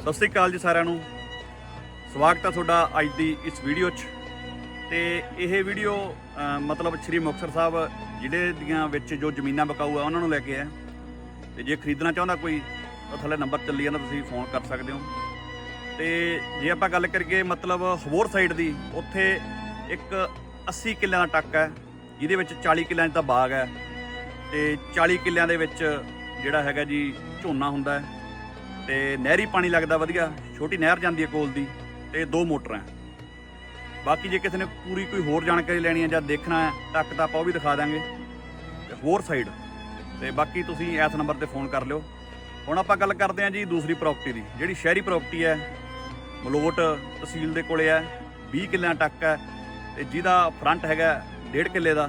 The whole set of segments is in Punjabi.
ਸਤਿ ਸ੍ਰੀ ਅਕਾਲ ਜੀ ਸਾਰਿਆਂ ਨੂੰ। ਸਵਾਗਤ ਹੈ ਤੁਹਾਡਾ ਅੱਜ ਦੀ ਇਸ ਵੀਡੀਓ 'ਚ। ਤੇ ਇਹ ਵੀਡੀਓ ਮਤਲਬ ਸ੍ਰੀ ਮੁਕਤਸਰ ਸਾਹਿਬ ਜ਼ਿਲ੍ਹੇ ਦੀਆਂ ਵਿੱਚ ਜੋ ਜ਼ਮੀਨਾਂ ਬਕਾਊ ਆ, ਉਹਨਾਂ ਨੂੰ ਲੈ ਕੇ ਹੈ। ਤੇ ਜੇ ਖਰੀਦਣਾ ਚਾਹੁੰਦਾ ਕੋਈ, ਤਾਂ ਥੱਲੇ ਨੰਬਰ ਚੱਲੀ ਜਾਂਦਾ, ਤੁਸੀਂ ਫੋਨ ਕਰ ਸਕਦੇ ਹੋ। ਤੇ ਜੇ ਆਪਾਂ ਗੱਲ ਕਰੀਏ, ਮਤਲਬ ਹੋਰ ਸਾਈਡ ਦੀ, ਉੱਥੇ ਇੱਕ 80 ਕਿੱਲਿਆਂ ਦਾ ਟੱਕ ਹੈ, ਜਿਹਦੇ ਵਿੱਚ 40 ਕਿੱਲਿਆਂ 'ਚ ਤਾਂ ਬਾਗ ਹੈ। ਤੇ 40 ਕਿੱਲਿਆਂ ਦੇ ਵਿੱਚ ਜਿਹੜਾ ਹੈਗਾ ਜੀ, ਝੋਨਾ ਹੁੰਦਾ ਹੈ। ਤੇ ਨਹਿਰੀ ਪਾਣੀ ਲੱਗਦਾ ਵਧੀਆ, ਛੋਟੀ ਨਹਿਰ ਜਾਂਦੀ ਹੈ ਕੋਲ ਦੀ, ਤੇ ਦੋ ਮੋਟਰਾਂ ਹੈ। ਬਾਕੀ ਜੇ ਕਿਸੇ ਨੇ ਪੂਰੀ ਕੋਈ ਹੋਰ ਜਾਣਕਾਰੀ ਲੈਣੀ ਹੈ ਜਾਂ ਦੇਖਣਾ ਹੈ ਟੱਕ ਤਾਂ ਆਪਾਂ ਉਹ ਵੀ ਦਿਖਾ ਦਾਂਗੇ। ਤੇ ਹੋਰ ਸਾਈਡ ਤੇ ਬਾਕੀ ਤੁਸੀਂ ਇਸ ਨੰਬਰ ਤੇ ਫੋਨ ਕਰ ਲਿਓ। ਹੁਣ ਆਪਾਂ ਗੱਲ ਕਰਦੇ ਹਾਂ ਜੀ ਦੂਸਰੀ ਪ੍ਰਾਪਰਟੀ ਦੀ, ਜਿਹੜੀ ਸ਼ਹਿਰੀ ਪ੍ਰਾਪਰਟੀ ਹੈ, ਮਲੋਟ ਤਹਿਸੀਲ ਦੇ ਕੋਲੇ ਹੈ 20 ਕਿੱਲਿਆਂ ਟੱਕ ਹੈ, ਤੇ ਜਿਹਦਾ ਫਰੰਟ ਹੈਗਾ 1.5 ਕਿੱਲੇ ਦਾ।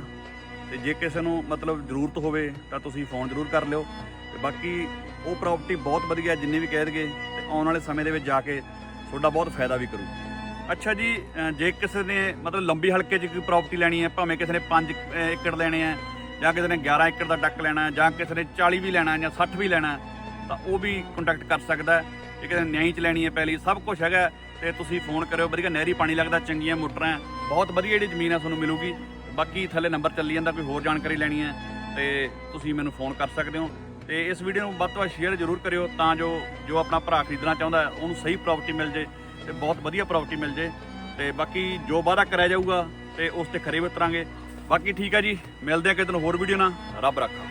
ਤੇ ਜੇ ਕਿਸੇ ਨੂੰ ਮਤਲਬ ਜ਼ਰੂਰਤ ਹੋਵੇ, ਤਾਂ ਤੁਸੀਂ ਫੋਨ ਜ਼ਰੂਰ ਕਰ ਲਿਓ। ਤੇ ਬਾਕੀ ਉਹ ਪ੍ਰਾਪਰਟੀ ਬਹੁਤ ਵਧੀਆ ਜਿੰਨੇ ਵੀ ਕਹਿ ਦਗੇ ਤੇ ਆਉਣ ਵਾਲੇ ਸਮੇਂ ਦੇ ਵਿੱਚ ਜਾ ਕੇ ਤੁਹਾਡਾ ਬਹੁਤ ਫਾਇਦਾ ਵੀ ਕਰੂ ਅੱਛਾ ਜੀ ਜੇ ਕਿਸੇ ਨੇ ਮਤਲਬ ਲੰਬੀ ਹਲਕੇ 'ਚ ਕੋਈ ਪ੍ਰਾਪਰਟੀ ਲੈਣੀ ਹੈ, ਭਾਵੇਂ ਕਿਸੇ ਨੇ 5 ਏਕੜ ਲੈਣੇ ਆ ਜਾਂ ਕਿਸੇ ਨੇ 11 ਏਕੜ ਦਾ ਟੱਕ ਲੈਣਾ ਜਾਂ ਕਿਸੇ ਨੇ 40 ਵੀ ਲੈਣਾ ਜਾਂ 60 ਵੀ ਲੈਣਾ ਤਾਂ ਉਹ ਵੀ ਕੰਟੈਕਟ ਕਰ ਸਕਦਾ ਹੈ। ਜੇ ਕਿਸੇ ਨੇ ਨਿਆਈ 'ਚ ਲੈਣੀ ਹੈ ਪਹਿਲੀ, ਸਭ ਕੁਝ ਹੈਗਾ ਹੈ, ਤੇ ਤੁਸੀਂ ਫੋਨ ਕਰਿਓ, ਵਧੀਆ ਨਹਿਰੀ ਪਾਣੀ ਲੱਗਦਾ, ਚੰਗੀਆਂ ਮੋਟਰਾਂ ਬਹੁਤ ਵਧੀਆ ਜਿਹੜੀ ਜ਼ਮੀਨ ਹੈ ਤੁਹਾਨੂੰ ਮਿਲੂਗੀ। ਬਾਕੀ ਥੱਲੇ ਨੰਬਰ ਚੱਲੀ ਜਾਂਦਾ, ਕੋਈ ਹੋਰ ਜਾਣਕਾਰੀ ਲੈਣੀ ਹੈ, ਤੇ ਤੁਸੀਂ ਮੈਨੂੰ ਫੋਨ ਕਰ ਸਕਦੇ ਹੋ। ਤੇ ਇਸ ਵੀਡੀਓ ਨੂੰ ਵੱਧ ਤੋਂ ਵੱਧ ਸ਼ੇਅਰ ਜ਼ਰੂਰ ਕਰਿਓ ਤਾਂ ਜੋ ਜੋ ਆਪਣਾ ਭਰਾ ਖਰੀਦਣਾ ਚਾਹੁੰਦਾ ਉਹਨੂੰ ਸਹੀ ਪ੍ਰਾਪਰਟੀ ਮਿਲ ਜੇ ਤੇ ਬਹੁਤ ਵਧੀਆ ਪ੍ਰਾਪਰਟੀ ਮਿਲ ਜੇ। ਤੇ ਬਾਕੀ ਜੋ ਵਾਅਦਾ ਕਰਿਆ ਜਾਊਗਾ ਤੇ ਉਸ ਤੇ ਖਰੇ ਉਤਰਾਂਗੇ। ਬਾਕੀ ਠੀਕ ਹੈ ਜੀ, ਮਿਲਦੇ ਆ ਕਿਤੇ ਹੋਰ ਵੀਡੀਓ ਨਾਲ। ਰੱਬ ਰੱਖਾ।